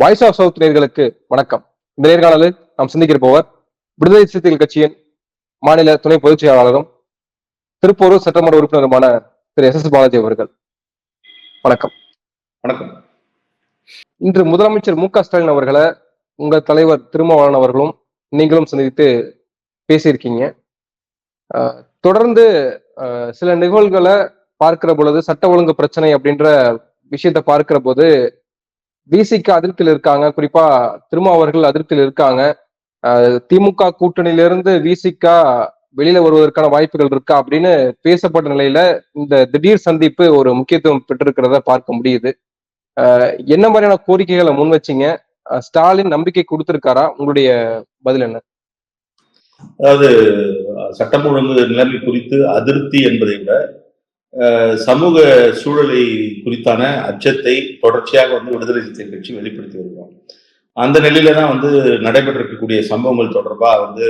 Voice of south நேர்களுக்கு வணக்கம். இந்த நேர்காணலில் நாம் சிந்திக்கிருப்பவர் விடுதலை சிறுத்தைகள் கட்சியின் மாநில துணை பொதுச் செயலாளரும் திருப்பூர் சட்டமன்ற உறுப்பினருமான திரு எஸ் எஸ் பாலாஜி அவர்கள். வணக்கம். வணக்கம். இன்று முதலமைச்சர் மு க ஸ்டாலின் அவர்களை உங்க தலைவர் திருமாவளவன் அவர்களும் நீங்களும் சந்தித்து பேசியிருக்கீங்க. தொடர்ந்து சில நிகழ்வுகளை பார்க்கிற பொழுது சட்ட ஒழுங்கு பிரச்சனை அப்படின்ற விஷயத்தை பார்க்கிற போது விசிக்கு அதிருப்தியில் இருக்காங்க. குறிப்பா திருமா அவர்கள் அதிருப்தியில் இருக்காங்க. திமுக கூட்டணியிலிருந்து விசிகா வெளியில வருவதற்கான வாய்ப்புகள் இருக்கா அப்படின்னு பேசப்பட்ட நிலையில இந்த திடீர் சந்திப்பு ஒரு முக்கியத்துவம் பெற்றிருக்கிறத பார்க்க முடியுது. என்ன மாதிரியான கோரிக்கைகளை முன் வச்சிங்க? ஸ்டாலின் நம்பிக்கை கொடுத்திருக்காரா? உங்களுடைய பதில் என்ன? அதாவது சட்டம் ஒழுங்கு நிலைமை குறித்து அதிருப்தி என்பதை விட சமூக சூழலை குறித்தான அச்சத்தை தொடர்ச்சியாக வந்து விடுதலை சிறுத்தை கட்சி வெளிப்படுத்தி வருகிறோம். அந்த நிலையில தான் வந்து நடைபெற்றிருக்கக்கூடிய சம்பவங்கள் தொடர்பாக வந்து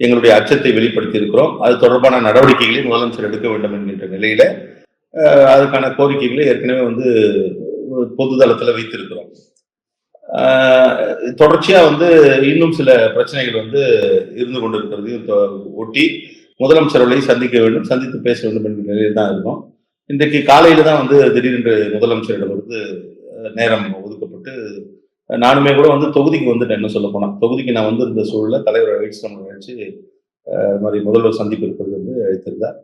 எங்களுடைய அச்சத்தை வெளிப்படுத்தி இருக்கிறோம். அது தொடர்பான நடவடிக்கைகளை முதலமைச்சர் எடுக்க வேண்டும் என்கின்ற நிலையில அதுக்கான கோரிக்கைகளை ஏற்கனவே வந்து பொது தளத்தில் வைத்திருக்கிறோம் தொடர்ச்சியாக வந்து இன்னும் சில பிரச்சனைகள் வந்து இருந்து கொண்டிருக்கிறது ஒட்டி முதலமைச்சர் சந்திக்க வேண்டும் சந்தித்து பேச வேண்டும் என்ற நிலையில் தான் இருக்கும். இன்றைக்கு காலையில் தான் வந்து திடீரென்று முதலமைச்சரிடம் வந்து நேரம் ஒதுக்கப்பட்டு நானுமே கூட வந்து தொகுதிக்கு வந்துட்டேன் என்ன சொல்ல போனால் தொகுதிக்கு நான் வந்து இருந்த சூழலில் தலைவர் அழைச்சு நம்ம மாதிரி முதல்வர் சந்திப்பு இருப்பது வந்து அழைத்திருந்தார்.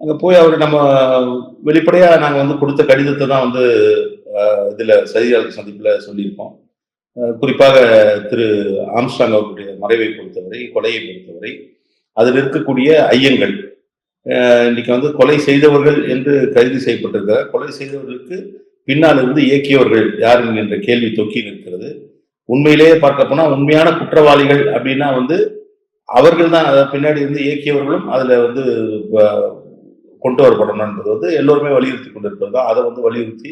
அங்கே போய் அவர் நம்ம வெளிப்படையாக நாங்கள் வந்து கொடுத்த கடிதத்தை தான் வந்து இதில் செய்தியாளர் சந்திப்பில் சொல்லியிருக்கோம். குறிப்பாக திரு ஆம்ஸ்டாங் அவர்களுடைய மறைவை பொறுத்தவரை கொலையை பொறுத்தவரை அதில் இருக்கக்கூடிய ஐயங்கள். இன்னைக்கு வந்து கொலை செய்தவர்கள் என்று கைது செய்யப்பட்டிருக்கிறார். கொலை செய்தவர்களுக்கு பின்னால் இருந்து இயக்கியவர்கள் யார் என்கின்ற கேள்வி தொக்கி நிற்கிறது. உண்மையிலேயே பார்க்க போனால் உண்மையான குற்றவாளிகள் அப்படின்னா வந்து அவர்கள் தான். அதை பின்னாடி இருந்து இயக்கியவர்களும் அதில் வந்து கொண்டு வரப்படணும்ன்றது வந்து எல்லோருமே வலியுறுத்தி கொண்டிருப்பது தான். அதை வந்து வலியுறுத்தி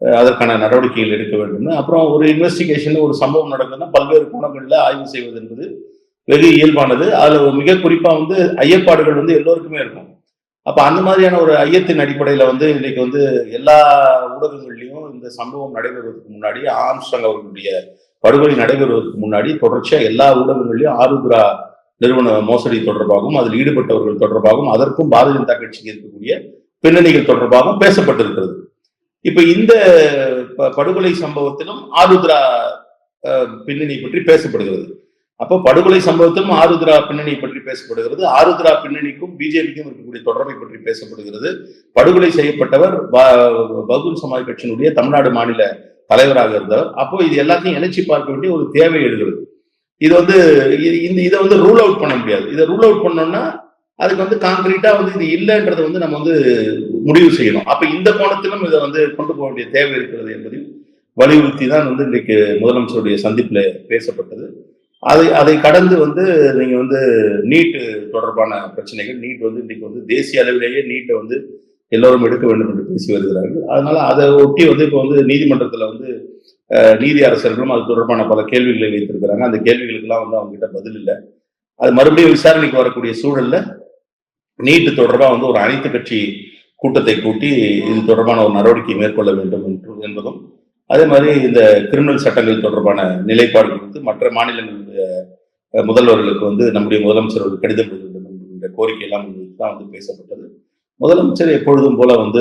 அதற்கான நடவடிக்கைகள் எடுக்க வேண்டும். அப்புறம் ஒரு இன்வெஸ்டிகேஷன் ஒரு சம்பவம் நடக்குதுன்னா பல்வேறு கோணங்களில் ஆய்வு செய்வது என்பது வெகு இயல்பானது. அதுல மிக குறிப்பா வந்து ஐயப்பாடுகள் வந்து எல்லோருக்குமே இருக்கும். அப்ப அந்த மாதிரியான ஒரு ஐயத்தின் அடிப்படையில வந்து இன்னைக்கு வந்து எல்லா ஊடகங்கள்லயும் இந்த சம்பவம் நடைபெறுவதற்கு முன்னாடி ஆம்ஸ்டாங் அவர்களுடைய படுகொலை நடைபெறுவதற்கு முன்னாடி தொடர்ச்சியா எல்லா ஊடகங்கள்லயும் ஆருத்ரா நிறுவன மோசடி தொடர்பாகவும் அதில் ஈடுபட்டவர்கள் தொடர்பாகவும் அதற்கும் பாரதிய ஜனதா கட்சிக்கு இருக்கக்கூடிய பின்னணிகள் தொடர்பாகவும் பேசப்பட்டிருக்கிறது. இப்ப இந்த ப- படுகொலை சம்பவத்திலும் ஆருத்ரா பின்னணி பற்றி பேசப்படுகிறது. அப்போ படுகொலை சம்பவத்திலும் ஆருத்ரா பின்னணி பற்றி பேசப்படுகிறது. ஆருத்ரா பின்னணிக்கும் பிஜேபிக்கும் இருக்கக்கூடிய தொடர்பை பற்றி பேசப்படுகிறது. படுகொலை செய்யப்பட்டவர் ப- பகுஜன் சமாஜ் கட்சியினுடைய தமிழ்நாடு மாநில தலைவராக இருந்தவர் அப்போ இது எல்லாத்தையும் இணைச்சி பார்க்க வேண்டிய ஒரு தேவை எழுகிறது. இது வந்து இந்த இதை வந்து ரூல் அவுட் பண்ண முடியாது. இதை ரூல் அவுட் பண்ணோம்னா அதுக்கு வந்து காங்கிரீட்டா வந்து இது இல்லைன்றதை வந்து நம்ம வந்து முடிவு செய்யணும். அப்ப இந்த கோணத்திலும் இதை வந்து கொண்டு போக வேண்டிய தேவை இருக்கிறது என்பதையும் வலியுறுத்தி தான் வந்து இன்றைக்கு முதலமைச்சருடைய சந்திப்புல பேசப்பட்டது. அதை அதை கடந்து வந்து நீங்க வந்து நீட் தொடர்பான பிரச்சனைகள் நீட் வந்து இன்னைக்கு வந்து தேசிய அளவிலேயே நீட்டை வந்து எல்லோரும் எடுக்க வேண்டும் என்று பேசி வருகிறார்கள். அதனால அதை ஒட்டி வந்து இப்போ வந்து நீதிமன்றத்தில் வந்து நீதி அரசர்களும் அது தொடர்பான பல கேள்விகளை வைத்திருக்கிறாங்க. அந்த கேள்விகளுக்கெல்லாம் வந்து அவங்க கிட்ட பதில் இல்லை. அது மறுபடியும் விசாரணைக்கு வரக்கூடிய சூழல்ல நீட்டு தொடர்பாக வந்து ஒரு அனைத்து கட்சி கூட்டத்தை கூட்டி இது தொடர்பான ஒரு நடவடிக்கை மேற்கொள்ள வேண்டும் என்று என்பதும் அதே மாதிரி இந்த கிரிமினல் சட்டங்கள் தொடர்பான நிலைப்பாடு குறித்து மற்ற மாநிலங்களுடைய முதல்வர்களுக்கு வந்து நம்முடைய முதலமைச்சர் ஒரு கடிதம் எழுத வேண்டும் என்கின்ற கோரிக்கை எல்லாம் தான் வந்து பேசப்பட்டது. முதலமைச்சர் எப்பொழுதும் போல வந்து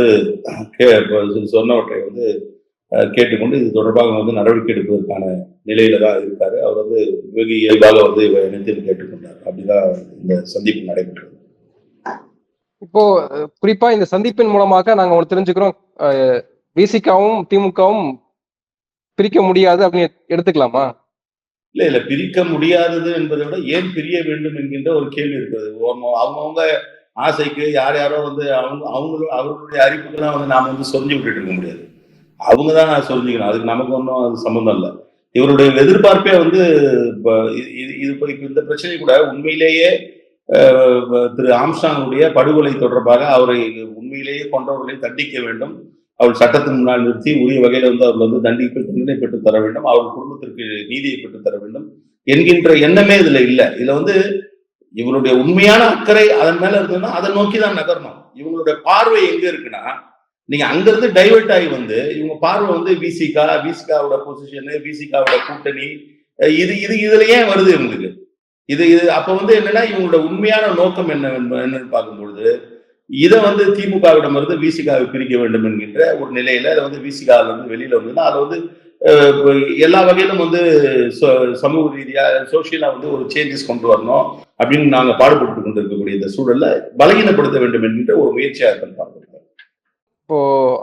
கே- சொன்னவற்றை வந்து கேட்டுக்கொண்டு இது தொடர்பாக வந்து நடவடிக்கை எடுப்பதற்கான நிலையில தான் இருக்காரு. அவர் வந்து வெகு இயல்பாக வந்து இணைத்து கேட்டுக்கொண்டார். அப்படிதான் இந்த சந்திப்பு நடைபெற்றது. இப்போ குறிப்பா இந்த சந்திப்பின் மூலமாக நாங்க ஒன்று தெரிஞ்சுக்கிறோம். விசிகாவும் திமுகவும் பிரிக்க முடியாது அப்படின்னு எடுத்துக்கலாமா? இல்ல இல்ல பிரிக்க முடியாதது என்பதை விட ஏன் பிரிய வேண்டும் என்கின்ற ஒரு கேள்வி இருக்கிறது. அவங்கவுங்க ஆசைக்கு யார் யாரோ வந்து அவங்க அவங்களும் அவர்களுடைய அறிவுக்கெல்லாம் வந்து நாம வந்து சொரிஞ்சு விட்டுட்டு இருக்க முடியாது. அவங்க தான் சொரிஞ்சுக்கணும். அதுக்கு நமக்கு ஒன்றும் அது சம்மந்தம் இல்லை. இவருடைய எதிர்பார்ப்பே வந்து இது- இது இந்த பிரச்சனை கூட உண்மையிலேயே திரு ஆம்ஸ்டாங்குடைய படுகொலை தொடர்பாக அவரை உண்மையிலேயே கொண்டவர்களை தண்டிக்க வேண்டும். அவள் சட்டத்தின் முன்னால் நிறுத்தி உரிய வகையில வந்து அவர் வந்து தண்டிப்பு தண்டனை பெற்றுத் தர வேண்டும். அவர் குடும்பத்திற்கு நீதியை பெற்று தர வேண்டும் என்கின்ற எண்ணமே இதுல இல்லை. இதுல வந்து இவருடைய உண்மையான அக்கறை அதன் மேல இருந்ததுன்னா அதை நோக்கி தான் நகரணும். இவங்களுடைய பார்வை எங்க இருக்குன்னா நீங்க அங்கிருந்து டைவர்ட் ஆகி வந்து இவங்க பார்வை வந்து விசிகா விசிகாவோட பொசிஷனு விசிகாவோட கூட்டணி இது இது இதுல ஏன் வருது இவங்களுக்கு? இது இது அப்ப வந்து என்னன்னா இவங்களோட உண்மையான நோக்கம் என்ன என்னன்னு பார்க்கும்பொழுது இதை வந்து திமுகவிடம் இருந்து விசிகாவை பிரிக்க வேண்டும் என்கின்ற ஒரு நிலையில அதை வந்து விசிகால இருந்து வெளியில வந்ததுன்னா அதை வந்து எல்லா வகையிலும் வந்து சமூக ரீதியா சோசியலா வந்து ஒரு சேஞ்சஸ் கொண்டு வரணும் அப்படின்னு நாங்க பாடுபட்டு கொண்டிருக்கக்கூடிய இந்த சூழல்ல பலகீனப்படுத்த வேண்டும் என்கின்ற ஒரு முயற்சியா இருக்கேன் இப்போ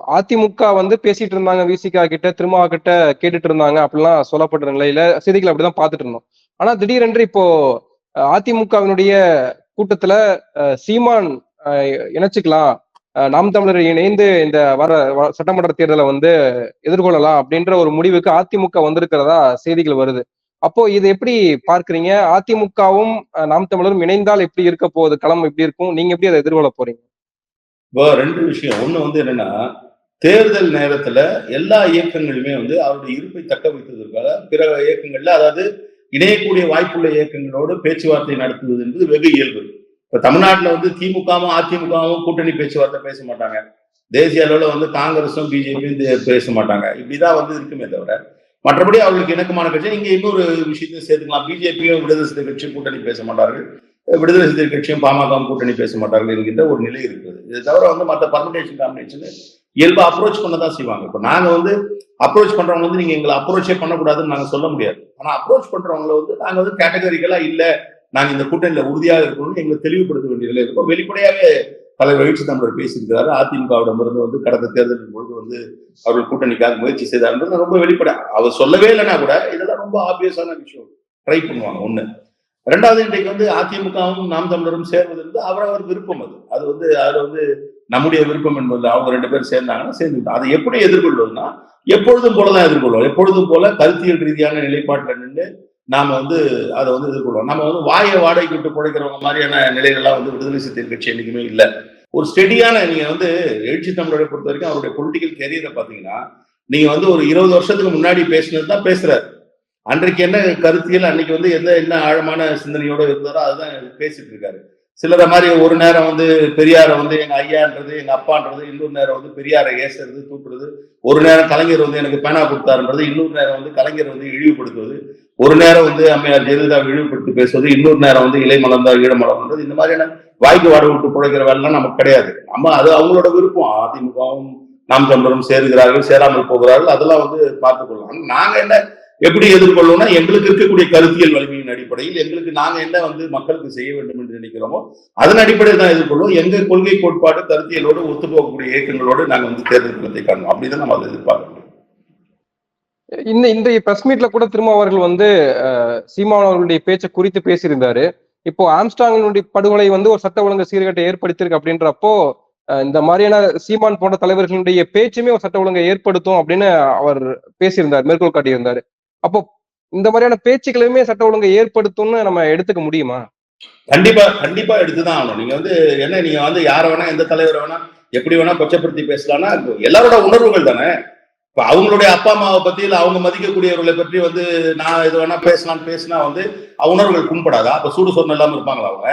அதிமுக வந்து பேசிட்டு இருந்தாங்க விசிகா கிட்ட திருமா கிட்ட கேட்டுட்டு இருந்தாங்க அப்படிலாம் சொல்லப்பட்ட நிலையில செய்திகள் அப்படிதான் பார்த்துட்டு இருந்தோம். ஆனா திடீரென்று இப்போ அதிமுகவினுடைய கூட்டத்துல சீமான் இணைச்சுக்கலாம். நாம் தமிழர் இணைந்து இந்த வர வ- சட்டமன்ற தேர்தலை வந்து எதிர்கொள்ளலாம் அப்படின்ற ஒரு முடிவுக்கு அதிமுக வந்திருக்கிறதா செய்திகள் வருது. அப்போ இது எப்படி பார்க்கறீங்க? அதிமுகவும் நாம் தமிழரும் இணைந்தால் எப்படி இருக்க போகுது? களம் எப்படி இருக்கும்? நீங்க எப்படி அதை எதிர்கொள்ள போறீங்க? இப்போ ரெண்டு விஷயம். ஒண்ணு வந்து என்னன்னா தேர்தல் நேரத்துல எல்லா இயக்கங்களுமே வந்து அவருடைய இருப்பை தக்க வைத்ததற்காக பிற இயக்கங்கள்ல அதாவது இணையக்கூடிய வாய்ப்புள்ள இயக்கங்களோடு பேச்சுவார்த்தை நடத்துவது என்பது வெகு இயல்பு. இப்ப தமிழ்நாட்டுல வந்து திமுகவும் அதிமுகவும் கூட்டணி பேச்சுவார்த்தை பேச மாட்டாங்க. தேசிய அளவுல வந்து காங்கிரஸும் பிஜேபியும் பேச மாட்டாங்க. இப்படிதான் வந்து இருக்குமே தவிர மற்றபடி அவர்களுக்கு இணக்கமான கட்சி. இங்க இன்னொரு விஷயத்தையும் சேர்த்துக்கலாம். பிஜேபியும் விடுதலை சிறுத்தை கட்சியும் கூட்டணி பேச மாட்டார்கள். விடுதலை சிறுத்தை கட்சியும் பாமகவும் கூட்டணி பேச மாட்டார்கள் என்கின்ற ஒரு நிலை இருக்குது. இது தவிர வந்து மற்ற பர்மிடேஷன் காம்பினேஷன் இயல்பா அப்ரோச் பண்ண தான் செய்வாங்க. இப்போ நாங்க வந்து அப்ரோச் பண்றவங்க வந்து நீங்க எங்களை அப்ரோச்சே பண்ணக்கூடாதுன்னு நாங்க சொல்ல முடியாது. ஆனா அப்ரோச் பண்றவங்களை வந்து நாங்க வந்து கேட்டகரிகளா இல்லை. நாங்க இந்த கூட்டணியில உறுதியாக இருக்கணும்னு எங்களை தெளிவுபடுத்த வேண்டிய நிலை இருக்கும். வெளிப்படையாவே தலைவர் எழுச்சி தமிழர் பேசியிருக்கிறாரு. அதிமுகவிடம் இருந்து வந்து கடந்த தேர்தலின் பொழுது வந்து அவர்கள் கூட்டணிக்காக முயற்சி செய்தார்ன்றது ரொம்ப வெளிப்படை. அவர் சொல்லவே இல்லைன்னா கூட இதெல்லாம் ரொம்ப ஆப்வியஸான விஷயம். ட்ரை பண்ணுவாங்க ஒண்ணு. ரெண்டாவது இன்றைக்கு வந்து அதிமுகவும் நாம் தமிழரும் சேர்வது வந்து அவரவர் விருப்பம் அது. அது வந்து அதுல வந்து நம்முடைய விருப்பம் என்பது அவங்க ரெண்டு பேரும் சேர்ந்தாங்கன்னா சேர்ந்து அதை எப்படி எதிர்கொள்வதுன்னா எப்பொழுதும் போலதான் எதிர்கொள்வோம் எப்பொழுதும் போல கருத்தியல் ரீதியான நிலைப்பாட்டில் நின்று நாம வந்து அதை வந்து எதிர்கொள்வோம் நம்ம வந்து வாயை வாடகை விட்டு பிழைக்கிறவங்க மாதிரியான நிலைகள்லாம் வந்து விடுதலை சிறுத்தைகள் கட்சி என்றைக்குமே இல்லை. ஒரு ஸ்டெடியான நீங்க வந்து எழுச்சி தமிழரை பொறுத்த வரைக்கும் அவருடைய பொலிட்டிக்கல் கேரியரை பாத்தீங்கன்னா நீங்க வந்து ஒரு இருபது வருஷத்துக்கு முன்னாடி பேசினது தான் பேசுறாரு. அன்றைக்கு என்ன கருத்தியல் அன்னைக்கு வந்து எந்த என்ன ஆழமான சிந்தனையோட இருந்தாரோ அதுதான் பேசிட்டு இருக்காரு. சிலரை மாதிரி ஒரு நேரம் வந்து பெரியாரை வந்து எங்க ஐயான்றது எங்க அப்பான்றது இன்னொரு நேரம் வந்து பெரியாரை ஏசுறது தூக்குறது. ஒரு நேரம் கலைஞர் வந்து எனக்கு பேனா கொடுத்தாருன்றது இன்னொரு நேரம் வந்து கலைஞர் வந்து இழிவுபடுத்துவது. ஒரு நேரம் வந்து அம்மையார் ஜெயலலிதா இழிவுபடுத்தி பேசுவது இன்னொரு நேரம் வந்து இலை மலர்ந்தா ஈழமலர்ன்றது இந்த மாதிரியான வாய்க்கு வாட விட்டு பிழைக்கிற வேலைலாம் நமக்கு கிடையாது. நம்ம அது அவங்களோட விருப்பம். அதிமுகவும் நாம் தமிழரும் சேருகிறார்கள் சேராமல் போகிறார்கள் அதெல்லாம் வந்து பார்த்துக்கொள்ளலாம். நாங்க என்ன எப்படி எதிர்கொள்ளணும்னா எங்களுக்கு இருக்கக்கூடிய கருத்தியல் வலிமையின் அடிப்படையில் எங்களுக்கு நாங்க என்ன வந்து மக்களுக்கு செய்ய வேண்டும் என்று நினைக்கிறோமோ அதன் அடிப்படையில் தான் எதிர்கொள்வோம். எங்க கொள்கை கோட்பாடு கருத்தியலோடு ஒத்து போகக்கூடிய இயக்கங்களோடு நாங்கள் வந்து தேர்தல் களத்தை காணணும் அப்படிதான் நம்ம அதை எதிர்பார்க்கணும். இந்த இந்த பிரஸ் மீட்ல கூட திரும்ப அவர்கள் வந்து சீமான் அவர்களுடைய பேச்சை குறித்து பேசியிருந்தாரு. இப்போ ஆம்ஸ்டாங்கினுடைய படுகொலை வந்து ஒரு சட்ட ஒழுங்கு சீர்கேட்டை ஏற்படுத்தியிருக்கு அப்படின்றப்போ இந்த மாதிரியான சீமான் போன்ற தலைவர்களுடைய பேச்சுமே ஒரு சட்ட ஒழுங்கை ஏற்படுத்தும் அப்படின்னு அவர் பேசியிருந்தார் மேற்கோள் காட்டியிருந்தாரு. அப்போ இந்த மாதிரியான பேச்சுக்களுமே சட்ட ஒழுங்கை ஏற்படுத்தும்னு நம்ம எடுத்துக்க முடியுமா? கண்டிப்பா கண்டிப்பா எடுத்துதான் ஆகணும். நீங்க வந்து என்ன நீங்க வந்து யார வேணா எந்த தலைவர் வேணா எப்படி வேணா கொச்சப்படுத்தி பேசலாம்னா எல்லாரோட உணர்வுகள் தானே? இப்ப அவங்களுடைய அப்பா அம்மாவை பத்தி இல்ல அவங்க மதிக்கக்கூடியவர்களை பற்றி வந்து நான் இது வேணா பேசலாம்னு பேசினா வந்து உணர்வுகள் புண்படாதா? அப்ப சூடு சொன்ன இல்லாம இருப்பாங்களா அவங்க?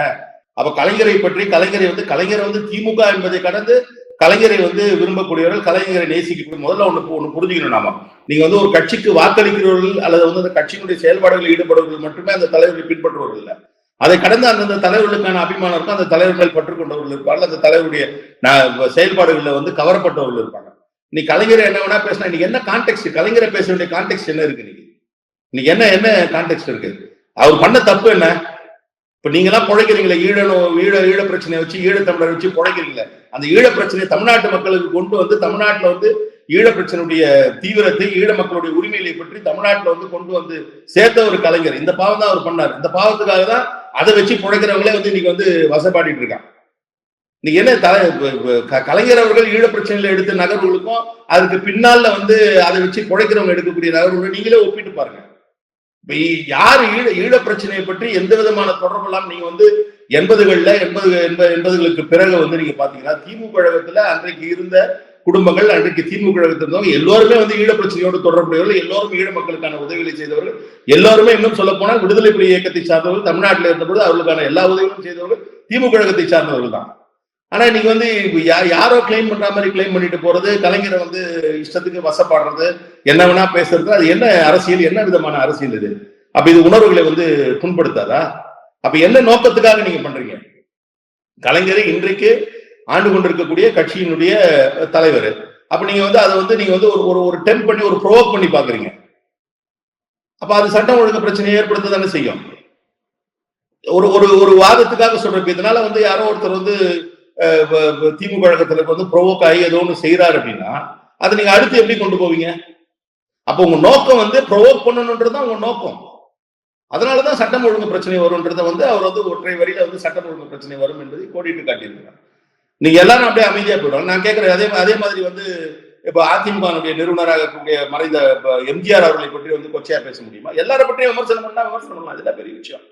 அப்ப கலைஞரை பற்றி கலைஞரை வந்து கலைஞரை வந்து திமுக என்பதை கடந்து கலைஞரை வந்து விரும்பக்கூடியவர்கள் கலைஞரை நேசிக்கக்கூடிய முதல்ல ஒண்ணு ஒண்ணு புரிஞ்சுக்கணும் நாம. நீங்க வந்து ஒரு கட்சிக்கு வாக்களிக்கிறவர்கள் அல்லது வந்து அந்த கட்சியினுடைய செயல்பாடுகளில் ஈடுபடுவர்கள் மட்டுமே அந்த தலைவர்கள் பின்பற்றுவர்கள் இல்லை. அதை கடந்து அந்தந்த தலைவர்களுக்கான அபிமானம் இருக்கும் அந்த தலைவர்கள் பற்றுக்கொண்டவர்கள் பற்று கொண்டவர்கள் இருப்பார்கள்? அந்த தலைவருடைய செயல்பாடுகளில் வந்து கவரப்பட்டவர்கள் இருப்பாங்க. நீ கலைஞரை என்ன வேணா பேசினா இன்னைக்கு என்ன கான்டெக்ட் கலைஞரை பேச வேண்டிய கான்டெக்ட் என்ன இருக்கு இன்னைக்கு? இன்னைக்கு என்ன என்ன கான்டெக்ட் இருக்கு? அவர் பண்ண தப்பு என்ன? இப்ப நீங்க எல்லாம் பிழைக்கிறீங்களே ஈழனோ ஈழ ஈழ பிரச்சனையை வச்சு ஈழத்தமிழர் வச்சு பிழைக்கிறீங்களே. அந்த ஈழ பிரச்சனையை தமிழ்நாட்டு மக்களுக்கு கொண்டு வந்து தமிழ்நாட்டுல வந்து ஈழ பிரச்சனையுடைய தீவிரத்தை ஈழ மக்களுடைய உரிமைகளை பற்றி தமிழ்நாட்டுல வந்து கொண்டு வந்து சேர்த்த ஒரு கலைஞர். இந்த பாவம் தான் அவர் பண்ணார். இந்த பாவத்துக்காக தான் அதை வச்சு பிழைக்கிறவங்களே வந்து இன்னைக்கு வந்து வசப்பாடிட்டு இருக்கான் இன்னைக்கு என்ன தலை க- கலைஞர் அவர்கள் ஈழ பிரச்சனையில எடுத்த நகர்வுகளுக்கும் அதுக்கு பின்னால வந்து அதை வச்சு குழைக்கிறவங்க எடுக்கக்கூடிய நகர்வுகளை நீங்களே ஒப்பிட்டு பாருங்க. யார் ஈழ ஈழ பிரச்சனையை பற்றி எந்த விதமான தொடர்பு இல்லாமல் நீங்க வந்து எண்பதுகள்ல எண்பது எண்பது எண்பதுகளுக்கு பிறகு வந்து நீங்க பாத்தீங்கன்னா திமுக கழகத்துல அன்றைக்கு இருந்த குடும்பங்கள் அன்றைக்கு திமுக கழகத்தில் இருந்தவங்க எல்லாருமே வந்து ஈழ பிரச்சனையோடு தொடர்புடையவர்கள் எல்லோரும் ஈழ மக்களுக்கான உதவிகளை செய்தவர்கள். எல்லாருமே இன்னும் சொல்ல போனால் விடுதலை புலி இயக்கத்தை சார்ந்தவர்கள் தமிழ்நாட்டில் இருந்தபோது அவர்களுக்கான எல்லா உதவிகளும் செய்தவர்கள் திமுக கழகத்தை சார்ந்தவர்கள் தான். ஆனா இன்னைக்கு வந்து யாரோ கிளைம் பண்ற மாதிரி கிளைம் பண்ணிட்டு போறது கலைஞரை வந்து இஷ்டத்துக்கு வசப்படுறது என்ன வேணா பேசுறது அது என்ன அரசியல் என்ன விதமான அரசியல் இது? அப்ப இது உணர்வுகளை வந்து புண்படுத்தாதா? அப்ப என்ன நோக்கத்துக்காக நீங்க பண்றீங்க? கலைஞரை இன்றைக்கு ஆண்டு கொண்டிருக்கக்கூடிய கட்சியினுடைய தலைவர். அப்ப நீங்க வந்து அதை வந்து நீங்க வந்து ஒரு ஒரு ஒரு டெம்ப் பண்ணி ஒரு ப்ரோவோக் பண்ணி பாக்குறீங்க. அப்ப அது சட்டம் ஒழுங்கு பிரச்சனையை ஏற்படுத்த தானே செய்யும். ஒரு ஒரு ஒரு வாதத்துக்காக சொல்றப்ப இதனால வந்து யாரோ ஒருத்தர் வந்து திமுக கழகத்துல வந்து ப்ரொவோக் ஆகி ஏதோ ஒன்று செய்யறாரு அப்படின்னா அதை நீங்கள் அடுத்து எப்படி கொண்டு போவீங்க? அப்போ உங்க நோக்கம் வந்து ப்ரொவோக் பண்ணணுன்றது தான் உங்க நோக்கம். அதனால தான் சட்டம் ஒழுங்கு பிரச்சனை வரும்ன்றத வந்து அவர் வந்து ஒற்றை வரியில வந்து சட்டம் ஒழுங்கு பிரச்சனை வரும் என்பதை கோடிட்டு காட்டியிருக்கிறார். நீங்க எல்லாரும் அப்படியே அமைதியா போயிடுவாங்க. நான் கேட்கிறேன் அதே அதே மாதிரி வந்து இப்போ அதிமுக நிறுவனராக இருக்கக்கூடிய மறைந்த எம்ஜிஆர் அவர்களை பற்றி வந்து கொச்சையா பேச முடியுமா? எல்லாரை பற்றியும் விமர்சனம் பண்ணா விமர்சனம் பண்ணலாம். அதெல்லாம் பெரிய விஷயம்.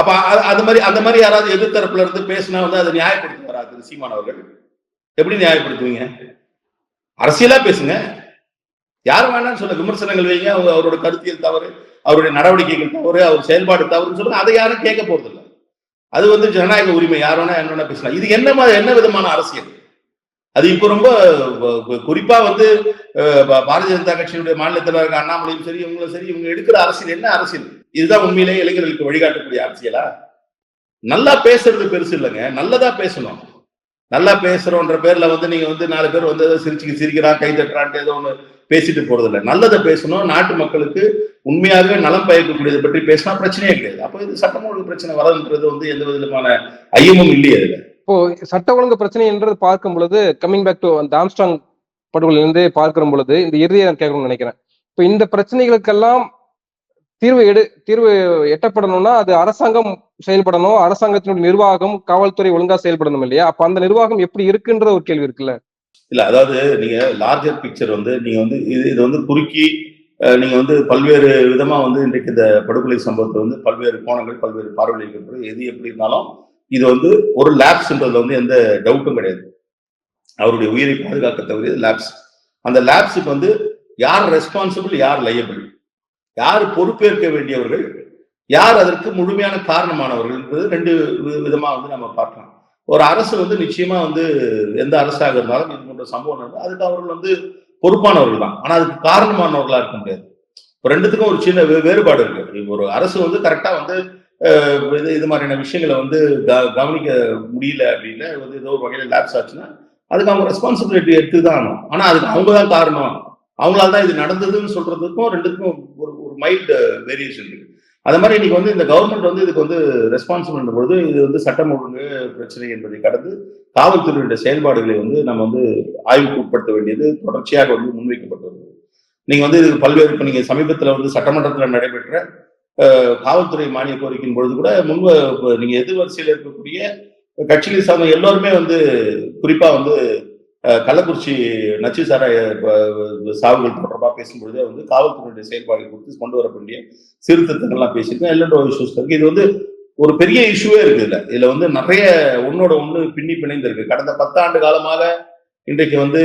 அப்ப அது மாதிரி அந்த மாதிரி யாராவது எதிர்த்தரப்புல இருந்து பேசினா வந்து அதை நியாயப்படுத்த வராது. சீமானவர்கள் எப்படி நியாயப்படுத்துவீங்க? அரசியலா பேசுங்க. யார் வேணாம்னு சொல்ல விமர்சனங்கள் வைங்க. அவங்க அவரோட கருத்தியல் தவறு அவருடைய நடவடிக்கைகள் தவறு அவர் செயல்பாடு தவறுன்னு சொல்லுங்க. அதை யாரும் கேட்க போறது இல்லை அது வந்து ஜனநாயக உரிமை. யார் வேணா என்ன பேசலாம். இது என்ன மாதிரி என்ன விதமான அரசியல்? அது இப்போ ரொம்ப குறிப்பா வந்து பாரதிய ஜனதா கட்சியினுடைய மாநில தலைவர் அண்ணாமலையும் சரி இவங்களும் சரி இவங்க எடுக்கிற அரசியல் என்ன அரசியல்? இதுதான் உண்மையிலேயே இளைஞர்களுக்கு வழிகாட்டக்கூடிய அரசியலா? நல்லா பேசுறது பெருசு இல்லைங்க. நல்லதா பேசணும். நல்லா பேசுறோன்ற பேர்ல வந்து நீங்க வந்து நாலு பேர் வந்து ஏதோ சிரிச்சு சிரிக்கிறான் கை தட்டுறான்ட்டு ஏதோ ஒண்ணு பேசிட்டு போறது இல்லை. நல்லதை பேசணும். நாட்டு மக்களுக்கு உண்மையாகவே நலம் பயக்கக்கூடியதை பற்றி பேசினா பிரச்சனையே கிடையாது. அப்போ இது சட்டம் ஒழுங்கு பிரச்சனை வரதுன்றது வந்து எந்த விதமான ஐயமும் இல்லையே அதுல. இப்போ சட்ட ஒழுங்கு பிரச்சனை என்றது பார்க்கும் பொழுது கம்மிங் பேக் டு அந்த ஆம்ஸ்டாங் படுகொலையிலிருந்து பார்க்கிற பொழுது இந்த இறுதியை நான் கேட்கணும்னு நினைக்கிறேன். இப்போ இந்த பிரச்சனைகளுக்கெல்லாம் தீர்வு எடு தீர்வு எட்டப்படணும்னா அது அரசாங்கம் செயல்படணும் அரசாங்கத்தினுடைய நிர்வாகம் காவல்துறை ஒழுங்கா செயல்படணும் இல்லையா? அப்ப அந்த நிர்வாகம் எப்படி இருக்குன்ற ஒரு கேள்வி இருக்குல்ல? இல்ல அதாவது நீங்க லார்ஜர் பிக்சர் வந்து நீங்க வந்து இது இது வந்து குறுக்கி நீங்க வந்து பல்வேறு விதமா வந்து இன்றைக்கு இந்த படுகொலை சம்பவத்தை வந்து பல்வேறு கோணங்கள் பல்வேறு பார்வையில் எது எப்படி இருந்தாலும் இது வந்து ஒரு லேப்ஸ்ன்றதுல வந்து எந்த டவுட்டும் கிடையாது. அவருடைய உயிரை பாதுகாக்க தவிர லேப்ஸ் அந்த லேப்ஸுக்கு வந்து யார் ரெஸ்பான்சிபிள் யார் லையபிள் யார் பொறுப்பேற்க வேண்டியவர்கள்? யார் அதற்கு முழுமையான காரணமானவர்கள் என்பது ரெண்டு வி- விதமா வந்து நம்ம பார்க்கலாம். ஒரு அரசு வந்து நிச்சயமா வந்து எந்த அரசாக இருந்தாலும் இது போன்ற சம்பவம் நடந்தா அதுக்கு அவர்கள் வந்து பொறுப்பானவர்கள் தான். ஆனா அதுக்கு காரணமானவர்களா இருக்க முடியாது. இப்போ ரெண்டுத்துக்கும் ஒரு சின்ன வேறுபாடு இருக்கு. ஒரு அரசு வந்து கரெக்டா வந்து இது இது மாதிரியான விஷயங்களை வந்து க- கவனிக்க முடியல அப்படின்னா வந்து ஏதோ ஒரு வகையில லேப்ஸ் ஆச்சுன்னா அதுக்கு அவங்க ரெஸ்பான்சிபிலிட்டி எடுத்து தான் ஆகணும். ஆனா அதுக்கு அவங்க தான் காரணம். அவங்களால தான் இது நடந்ததுன்னு சொல்றதுக்கும் ரெண்டுக்கும் மைல்டு வேரியேஷன் uh, இருக்கு. அது மாதிரி இன்னைக்கு வந்து இந்த கவர்மெண்ட் வந்து இதுக்கு வந்து ரெஸ்பான்சிபிள் பொழுது இது வந்து சட்டம் ஒழுங்கு பிரச்சனை என்பதை கடந்து காவல்துறையுடைய செயல்பாடுகளை வந்து நம்ம வந்து ஆய்வுக்கு உட்படுத்த வேண்டியது தொடர்ச்சியாக வந்து முன்வைக்கப்பட்டு வருது நீங்க வந்து இது பல்வேறு இப்ப நீங்க சமீபத்துல வந்து சட்டமன்றத்தில் நடைபெற்ற காவல்துறை மானிய கோரிக்கையின் பொழுது கூட முன்பு நீங்க எதிர்வரிசையில் இருக்கக்கூடிய கட்சிகளை சார்ந்த எல்லோருமே வந்து குறிப்பா வந்து கள்ளக்குறிச்சி நச்சு சாராய சாவுகள் தொடர்பாக பேசும்பொழுதே வந்து காவல்துறையுடைய செயல்பாடு குறித்து கொண்டு வரக்கூடிய சீர்திருத்தங்கள்லாம் பேசியிருக்கேன். எல்லோட இஷ்யூஸ் இருக்கு. இது வந்து ஒரு பெரிய இஷ்யூவே இருக்கு இதுல. இதுல வந்து நிறைய ஒன்னோட ஒன்று பின்னி பிணைந்து இருக்கு கடந்த பத்தாண்டு காலமாக இன்றைக்கு வந்து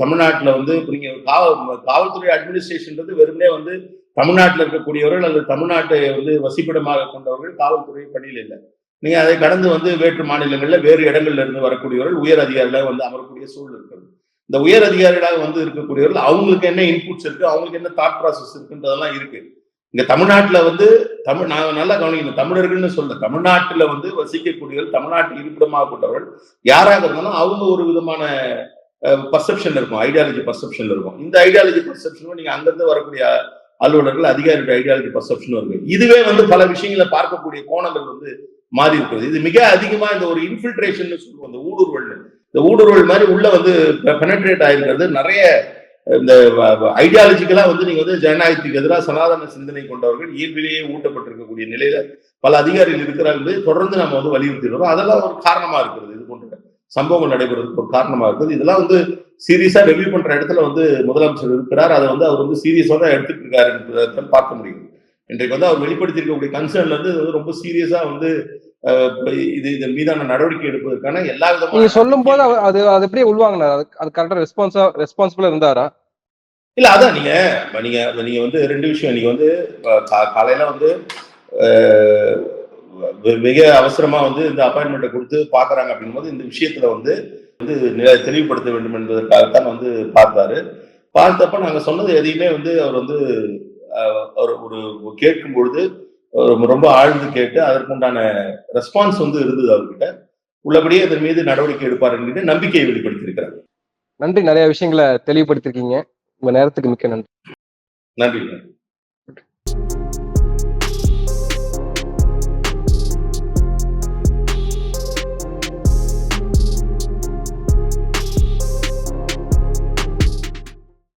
தமிழ்நாட்டில் வந்து நீங்க காவல் காவல்துறை அட்மினிஸ்ட்ரேஷன்ன்றது வெறுமனே வந்து தமிழ்நாட்டில் இருக்கக்கூடியவர்கள் அல்லது தமிழ்நாட்டை வந்து வசிப்பிடமாக கொண்டவர்கள் காவல்துறை பணியில் இல்லை. நீங்க அதை கடந்து வந்து வேற்று மாநிலங்கள்ல வேறு இடங்கள்ல இருந்து வரக்கூடியவர்கள் உயர் அதிகாரிகளாக வந்து அமரக்கூடிய சூழல் இருக்கிறது. இந்த உயர் அதிகாரிகளாக வந்து இருக்கக்கூடியவர்கள் அவங்களுக்கு என்ன இன்புட்ஸ் இருக்கு அவங்களுக்கு என்ன தாட் ப்ராசஸ் இருக்குன்றதெல்லாம் இருக்கு. இங்க தமிழ்நாட்டுல வந்து தமிழ் நான் நல்லா கவனிக்கணும் தமிழர்கள்னு சொல்ல தமிழ்நாட்டுல வந்து வசிக்கக்கூடியவர்கள் தமிழ்நாட்டில் இருப்பிடமாக கொண்டவர்கள் யாராக இருந்தாலும் அவங்க ஒரு விதமான பர்செப்ஷன் இருக்கும் ஐடியாலஜி பர்செப்ஷன் இருக்கும். இந்த ஐடியாலஜி பர்செப்ஷனும் நீங்க அங்கிருந்து வரக்கூடிய அலுவலர்கள் அதிகாரியோட ஐடியாலஜி பர்செப்ஷனும் இருக்கு. இதுவே வந்து பல விஷயங்களை பார்க்கக்கூடிய கோணங்கள் வந்து மாறி இருக்கிறது. இது மிக அதிகமா இந்த ஒரு இன்ஃபில்ட்ரேஷன் சொல்லுவோம் இந்த ஊடுருவல் இந்த ஊடுருவல் மாதிரி உள்ள வந்து பெனட்ரேட் ஆயிருக்கிறது. நிறைய இந்த ஐடியாலஜிக்கலா வந்து நீங்க வந்து ஜனநாயகத்துக்கு எதிராக சனாதன சிந்தனை கொண்டவர்கள் இயல்பிலேயே ஊட்டப்பட்டிருக்கக்கூடிய நிலையில பல அதிகாரிகள் இருக்கிறார்கள் தொடர்ந்து நம்ம வந்து வலியுறுத்திடுறோம். அதெல்லாம் ஒரு காரணமா இருக்கிறது. இது போன்ற சம்பவங்கள் நடைபெறதுக்கு ஒரு காரணமா இருக்குது இதெல்லாம் வந்து சீரியஸா ரிவ்யூ பண்ற இடத்துல வந்து முதலமைச்சர் இருக்கிறார். அதை வந்து அவர் வந்து சீரியஸா தான் எடுத்துட்டு இருக்காரு என்பதை பார்க்க முடியும். இன்றைக்கு வந்து அவர் வெளிப்படுத்தி இருக்கக்கூடிய கன்சர்ன்ல இருந்து இது வந்து ரொம்ப சீரியஸா வந்து இது இதன் மீதான நடவடிக்கை எடுப்பதற்கான எல்லா நீங்க விதமான சொல்லும் போது அது அது எப்படியே உள்வாங்கினார்? அது கரெக்டா ரெஸ்பான்ஸா ரெஸ்பான்சிபிளா இருந்தாரா? இல்ல அதான் நீங்க நீங்க நீங்க வந்து ரெண்டு விஷயம் நீங்க வந்து காலையில வந்து மிக அவசரமா வந்து இந்த அப்பாயின்மெண்ட்டை கொடுத்து பாக்குறாங்க அப்படிங்கும்போது இந்த விஷயத்துல வந்து வந்து தெளிவுபடுத்த வேண்டும் என்பதற்காகத்தான் வந்து பார்த்தாரு பார்த்தப்ப நாங்க சொன்னது எதையுமே வந்து அவர் வந்து அவர் ஒரு கேட்கும் பொழுது ரொம்ப ஆழ்ந்து கேட்டு அதற்குண்டான ரெஸ்பான்ஸ் வந்து இருந்தது அவர்கிட்ட. உள்ளபடியே அதன் மீது நடவடிக்கை எடுப்பார் என்கிற நம்பிக்கையை வெளிப்படுத்தியிருக்கிறார். நன்றி. நிறைய விஷயங்களை தெளிவுபடுத்திருக்கீங்க உங்க நேரத்துக்கு மிக்க நன்றி. நன்றி.